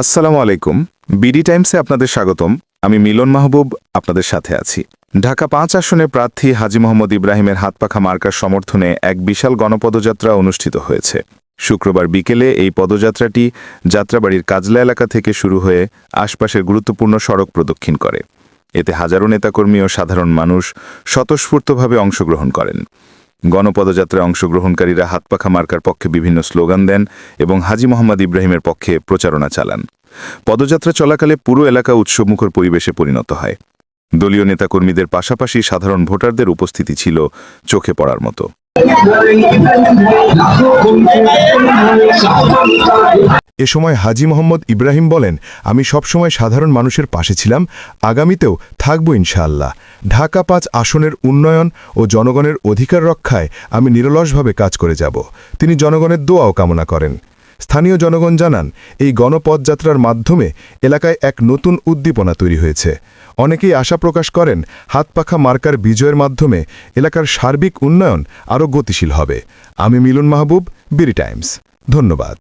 আসসালামু আলাইকুম। বিডি টাইমসে আপনাদের স্বাগতম। আমি মিলন মাহবুব আপনাদের সাথে আছি। ঢাকা পাঁচ আসনে প্রার্থী হাজি মোহাম্মদ ইব্রাহিমের হাতপাখা মার্কার সমর্থনে এক বিশাল গণপদযাত্রা অনুষ্ঠিত হয়েছে। শুক্রবার বিকেলে এই পদযাত্রাটি যাত্রাবাড়ির কাজলা এলাকা থেকে শুরু হয়ে আশপাশের গুরুত্বপূর্ণ সড়ক প্রদক্ষিণ করে। এতে হাজারো নেতাকর্মী ও সাধারণ মানুষ স্বতঃস্ফূর্তভাবে অংশগ্রহণ করেন। গণপদযাত্রায় অংশগ্রহণকারীরা হাতপাখা মার্কার পক্ষে বিভিন্ন স্লোগান দেন এবং হাজি মোহাম্মদ ইব্রাহিমের পক্ষে প্রচারণা চালান। পদযাত্রা চলাকালে পুরো এলাকা উৎসবমুখর পরিবেশে পরিণত হয়। দলীয় নেতাকর্মীদের পাশাপাশি সাধারণ ভোটারদের উপস্থিতি ছিল চোখে পড়ার মতো। এ সময় হাজি মোহাম্মদ ইব্রাহিম বলেন, আমি সবসময় সাধারণ মানুষের পাশে ছিলাম, আগামীতেও থাকব ইনশাআল্লাহ। ঢাকা পাঁচ আসনের উন্নয়ন ও জনগণের অধিকার রক্ষায় আমি নিরলসভাবে কাজ করে যাব। তিনি জনগণের দোয়াও কামনা করেন। স্থানীয় জনগণ জানান, এই গণপদযাত্রার মাধ্যমে এলাকায় এক নতুন উদ্দীপনা তৈরি হয়েছে। অনেকেই আশা প্রকাশ করেন, হাতপাখা মার্কার বিজয়ের মাধ্যমে এলাকার সার্বিক উন্নয়ন আরও গতিশীল হবে। আমি মিলন মাহবুব বিরি টাইমস। ধন্যবাদ।